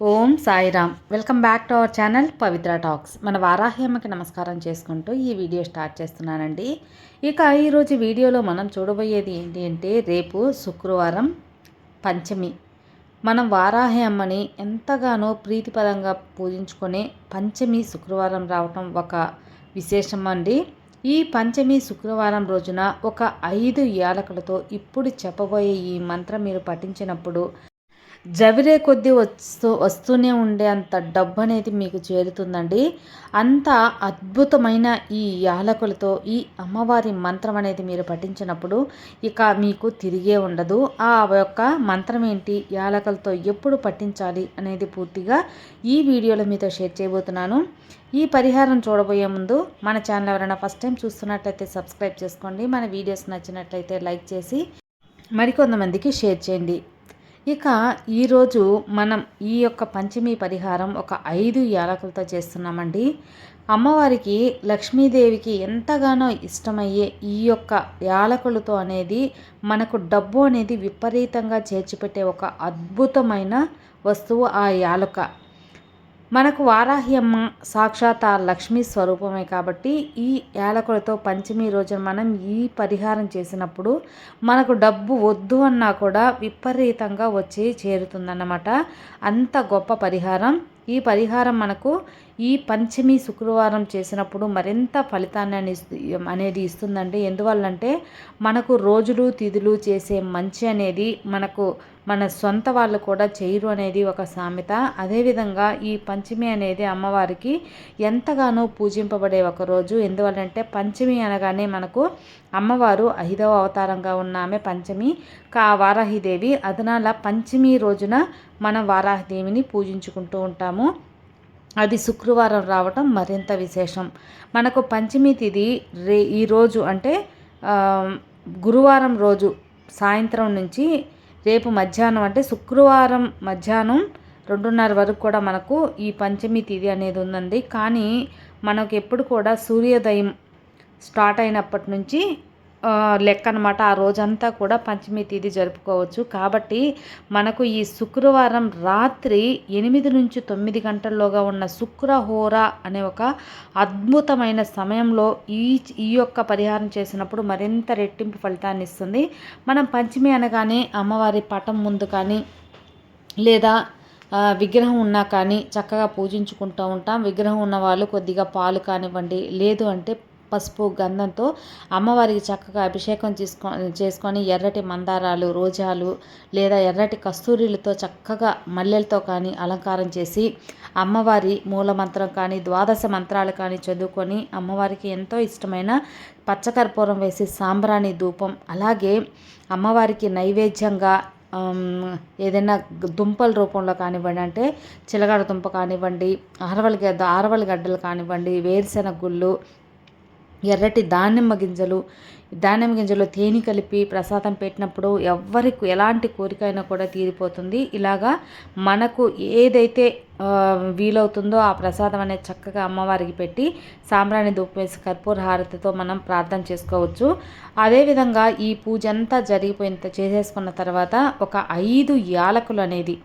Om Sairam. Welcome back to our channel Pavitra talks. మన వారాహ్యమ్మకి నమస్కారం చేసుకుంటూ ఈ వీడియో స్టార్ట్ చేస్తున్నానండి. ఇక ఈరోజు వీడియోలో మనం చూడబోయేది ఏంటి అంటే రేపు శుక్రవారం పంచమి. మనం వారాహ్యమ్మని ఎంతగానో ప్రీతిపదంగా పూజించుకునే పంచమి శుక్రవారం రావటం ఒక విశేషం అండి ఈ పంచమి శుక్రవారం రోజున ఒక ఐదు యాలకులతో ఇప్పుడు చెప్పబోయే ఈ మంత్రం మీరు పఠించినప్పుడు జవిరే కొద్దీ వస్తూ వస్తూనే ఉండే అంత డబ్బు అనేది మీకు చేరుతుందండి. అంత అద్భుతమైన ఈ యాలకులతో ఈ అమ్మవారి మంత్రం అనేది మీరు పఠించినప్పుడు ఇక మీకు తిరిగే ఉండదు. ఆ యొక్క మంత్రం ఏంటి యాలకులతో ఎప్పుడు పఠించాలి అనేది పూర్తిగా ఈ వీడియోలో మీతో షేర్ చేయబోతున్నాను. ఈ పరిహారం చూడబోయే ముందు మన ఛానల్ ఎవరైనా ఫస్ట్ టైం చూస్తున్నట్లయితే సబ్స్క్రైబ్ చేసుకోండి. మన వీడియోస్ నచ్చినట్లయితే లైక్ చేసి మరికొంతమందికి షేర్ చేయండి. ఇక ఈరోజు మనం ఈ యొక్క పంచమి పరిహారం ఒక ఐదు యాలకులతో చేస్తున్నామండి. అమ్మవారికి లక్ష్మీదేవికి ఎంతగానో ఇష్టమయ్యే ఈ యొక్క యాలకులతో అనేది మనకు డబ్బు అనేది విపరీతంగా చేర్చిపెట్టే ఒక అద్భుతమైన వస్తువు ఆ యాలక. మనకు వారాహ్యమ్మ సాక్షాత్ ఆ లక్ష్మీ స్వరూపమే కాబట్టి ఈ యాలకులతో పంచమి రోజున మనం ఈ పరిహారం చేసినప్పుడు మనకు డబ్బు వద్దు అన్నా కూడా విపరీతంగా వచ్చి చేరుతుందన్నమాట. అంత గొప్ప పరిహారం. ఈ పరిహారం మనకు ఈ పంచమి శుక్రవారం చేసినప్పుడు మరింత ఫలితాన్ని అనేది ఇస్తుందండి. ఎందువల్లంటే మనకు రోజులు తిథులు చేసే మంచి అనేది మనకు మన సొంత వాళ్ళు కూడా చేయరు అనేది ఒక సామెత. అదేవిధంగా ఈ పంచమి అనేది అమ్మవారికి ఎంతగానో పూజింపబడే ఒక రోజు. ఎందువల్లంటే పంచమి అనగానే మనకు అమ్మవారు ఐదవ అవతారంగా ఉన్న ఆమె పంచమి. కా వారాహిదేవి. అదనాల పంచమి రోజున మనం వారాహదేవిని పూజించుకుంటూ ఉంటాము. అది శుక్రవారం రావటం మరింత విశేషం. మనకు పంచమి తిథి రే ఈరోజు అంటే గురువారం రోజు సాయంత్రం నుంచి రేపు మధ్యాహ్నం అంటే శుక్రవారం మధ్యాహ్నం రెండున్నర వరకు కూడా మనకు ఈ పంచమి తిథి అనేది ఉందండి. కానీ మనకు ఎప్పుడు కూడా సూర్యోదయం స్టార్ట్ అయినప్పటి నుంచి లెక్క అనమాట ఆ రోజంతా కూడా పంచమి తిథి జరుపుకోవచ్చు. కాబట్టి మనకు ఈ శుక్రవారం రాత్రి ఎనిమిది నుంచి తొమ్మిది గంటల్లోగా ఉన్న శుక్రహోర అనే ఒక అద్భుతమైన సమయంలో ఈ ఈ యొక్క పరిహారం చేసినప్పుడు మరింత రెట్టింపు ఫలితాన్ని ఇస్తుంది. మనం పంచమి అనగానే అమ్మవారి పటం ముందు కానీ లేదా విగ్రహం ఉన్నా కానీ చక్కగా పూజించుకుంటూ ఉంటాం. విగ్రహం ఉన్న వాళ్ళు కొద్దిగా పాలు కానివ్వండి లేదు అంటే పసుపు గంధంతో అమ్మవారికి చక్కగా అభిషేకం చేసుకో చేసుకొని ఎర్రటి మందారాలు రోజాలు లేదా ఎర్రటి కస్తూరీలతో చక్కగా మల్లెలతో కానీ అలంకారం చేసి అమ్మవారి మూలమంత్రం కానీ ద్వాదశ మంత్రాలు కానీ చదువుకొని అమ్మవారికి ఎంతో ఇష్టమైన పచ్చకర్పూరం వేసి సాంబ్రాణి ధూపం అలాగే అమ్మవారికి నైవేద్యంగా ఏదైనా దుంపల రూపంలో కానివ్వండి అంటే చిలగడ దుంప కానివ్వండి ఆరవలి గడ్డ ఆరవలి గడ్డలు కానివ్వండి వేరుశెనగ గుళ్ళు ఎర్రటి దానిమ్మ గింజలు దానిమ్మ గింజలో తేనె కలిపి ప్రసాదం పెట్టినప్పుడు ఎవ్వరికి ఎలాంటి కోరిక అయినా కూడా తీరిపోతుంది. ఇలాగా మనకు ఏదైతే వీలవుతుందో ఆ ప్రసాదం అనేది చక్కగా అమ్మవారికి పెట్టి సాంబ్రాణి ధూపేసి కర్పూర హారతితో మనం ప్రార్థన చేసుకోవచ్చు. అదేవిధంగా ఈ పూజ అంతా జరిగిపోయిన చేసేసుకున్న తర్వాత ఒక ఐదు యాలకులు అనేది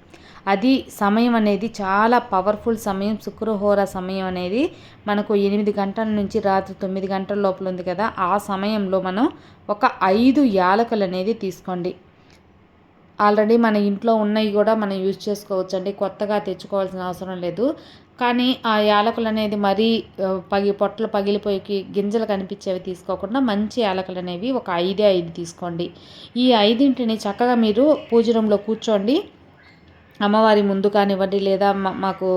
అది సమయం అనేది చాలా పవర్ఫుల్ సమయం శుక్రహోర సమయం అనేది మనకు ఎనిమిది గంటల నుంచి రాత్రి తొమ్మిది గంటల లోపల ఉంది కదా ఆ సమయంలో మనం ఒక ఐదు యాలకులు అనేది తీసుకోండి. ఆల్రెడీ మన ఇంట్లో ఉన్నవి కూడా మనం యూజ్ చేసుకోవచ్చు అండి కొత్తగా తెచ్చుకోవాల్సిన అవసరం లేదు. కానీ ఆ యాలకులు అనేది మరీ పగి పొట్టలు పగిలిపోయి గింజలు కనిపించేవి తీసుకోకుండా మంచి యాలకులు అనేవి ఒక ఐదే ఐదు తీసుకోండి. ఈ ఐదింటిని చక్కగా మీరు పూజ రూమ్లో కూర్చోండి. అమ్మవారి ముందు కానివ్వండి లేదా మాకు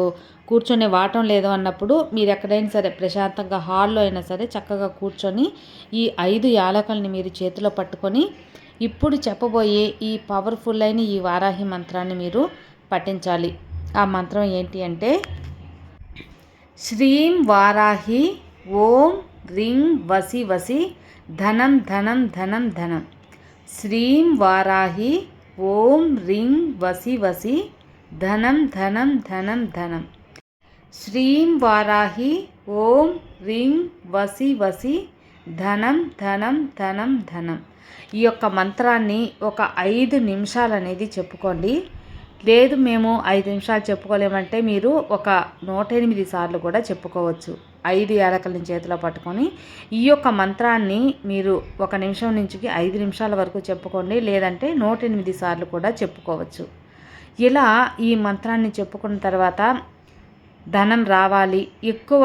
కూర్చొని వాటం లేదు అన్నప్పుడు మీరు ఎక్కడైనా సరే ప్రశాంతంగా హాల్లో అయినా సరే చక్కగా కూర్చొని ఈ ఐదు యాలకల్ని మీరు చేతిలో పట్టుకొని ఇప్పుడు చెప్పబోయే ఈ పవర్ఫుల్ అయిన ఈ వారాహి మంత్రాన్ని మీరు పఠించాలి. ఆ మంత్రం ఏంటి అంటే శ్రీం వారాహి ఓం రింగ్ వసి వసి ధనం ధనం ధనం ధనం. శ్రీం వారాహి ఓం రింగ్ వసి వసి ధనం ధనం ధనం ధనం. శ్రీం వారాహి ఓం రింగ్ వసి వసి ధనం ధనం ధనం ధనం. ఈ యొక్క మంత్రాన్ని ఒక ఐదు నిమిషాలు అనేది చెప్పుకోండి. లేదు మేము ఐదు నిమిషాలు చెప్పుకోలేమంటే మీరు ఒక నూట ఎనిమిది సార్లు కూడా చెప్పుకోవచ్చు. ఐదు ఏలకల్ని చేతిలో పట్టుకొని ఈ యొక్క మంత్రాన్ని మీరు ఒక నిమిషం నుంచి ఐదు నిమిషాల వరకు చెప్పుకోండి. లేదంటే నూట ఎనిమిది సార్లు కూడా చెప్పుకోవచ్చు. ఇలా ఈ మంత్రాన్ని చెప్పుకున్న తర్వాత ధనం రావాలి ఎక్కువ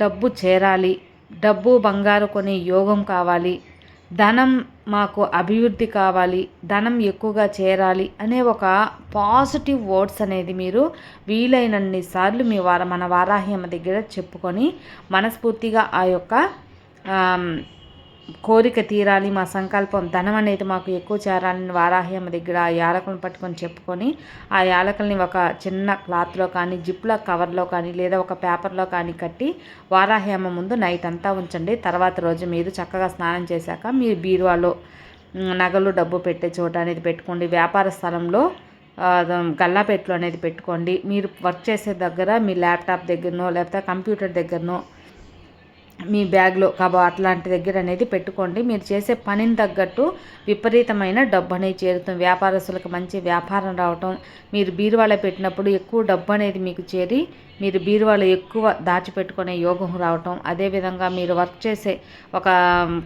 డబ్బు చేరాలి డబ్బు బంగారు కొనే యోగం కావాలి ధనం మాకు అభివృద్ధి కావాలి ధనం ఎక్కువగా చేరాలి అనే ఒక పాజిటివ్ వర్డ్స్ అనేది మీరు వీలైనన్ని సార్లు మీ వార మన వారాహ్యమ దగ్గర చెప్పుకొని మనస్ఫూర్తిగా ఆ యొక్క కోరిక తీరాలి మా సంకల్పం ధనం అనేది మాకు ఎక్కువ చేరాలని వారాహ్యమ్మ దగ్గర ఆ యాలకులను పట్టుకొని చెప్పుకొని ఆ యాలకుల్ని ఒక చిన్న క్లాత్లో కానీ జిప్ల కవర్లో కానీ లేదా ఒక పేపర్లో కానీ కట్టి వారాహ్యమ్మ ముందు నైట్ అంతా ఉంచండి. తర్వాత రోజు మీరు చక్కగా స్నానం చేశాక మీరు బీరువాలో నగలు డబ్బు పెట్టే చోట అనేది పెట్టుకోండి. వ్యాపార స్థలంలో గల్లాపెట్లు అనేది పెట్టుకోండి. మీరు వర్క్ చేసే దగ్గర మీ ల్యాప్టాప్ దగ్గరనో లేకపోతే కంప్యూటర్ దగ్గరనో మీ బ్యాగ్లో కబా అట్లాంటి దగ్గర అనేది పెట్టుకోండి. మీరు చేసే పనిని తగ్గట్టు విపరీతమైన డబ్బు అనేది చేరుతుంది. వ్యాపారస్తులకు మంచి వ్యాపారం రావటం మీరు బీరువాలో పెట్టినప్పుడు ఎక్కువ డబ్బు అనేది మీకు చేరి మీరు బీరువాలో ఎక్కువ దాచిపెట్టుకునే యోగం రావటం అదేవిధంగా మీరు వర్క్ చేసే ఒక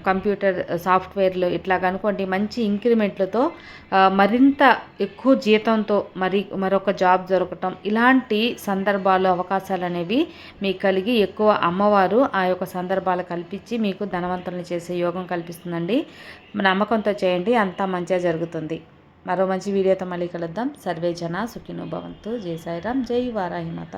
కంప్యూటర్ సాఫ్ట్వేర్లు ఇట్లా కనుకోండి మంచి ఇంక్రిమెంట్లతో మరింత ఎక్కువ జీతంతో మరి మరొక జాబ్ దొరకటం ఇలాంటి సందర్భాలు అవకాశాలు అనేవి మీకు కలిగి ఎక్కువ అమ్మవారు ఆ యొక్క సందర్భాలు కల్పించి మీకు ధనవంతులను చేసే యోగం కల్పిస్తుందండి. నమ్మకంతో చేయండి అంతా మంచిగా జరుగుతుంది. మరో మంచి వీడియోతో మళ్ళీ కలుద్దాం. సర్వే జన సుఖినో భవంతు. జై సాయిరామ్. జై వారాహిమాత